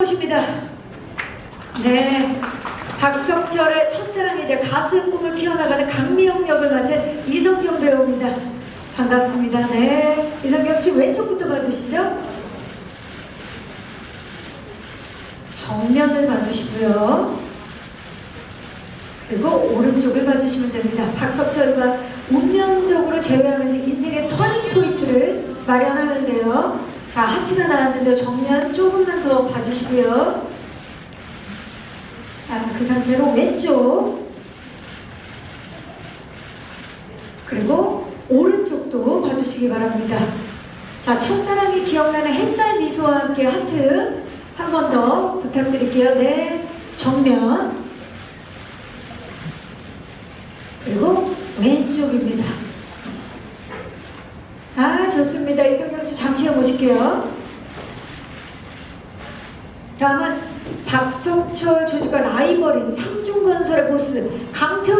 것입니다. 네. 박성철의 첫사랑이자 가수의 꿈을 키워나가는 강미영 역을 맡은 이성경 배우입니다. 반갑습니다. 네. 이성경 씨 왼쪽부터 봐주시죠. 정면을 봐주시고요. 그리고 오른쪽을 봐주시면 됩니다. 박석철과 운명적으로 재회하면서 인생의 터닝 포인트를 마련하는데요. 자, 하트가 나왔는데 정면 조금만 더 봐주시고요. 자, 그 상태로 왼쪽 그리고 오른쪽도 봐주시기 바랍니다. 자, 첫사랑이 기억나는 햇살 미소와 함께 하트 한 번 더 부탁드릴게요. 네, 정면 그리고 왼쪽입니다. 아, 좋습니다. 이성경 씨 잠시 후 모실게요. 다음은 박성철 조직과 라이벌인 삼중건설의 보스 강태훈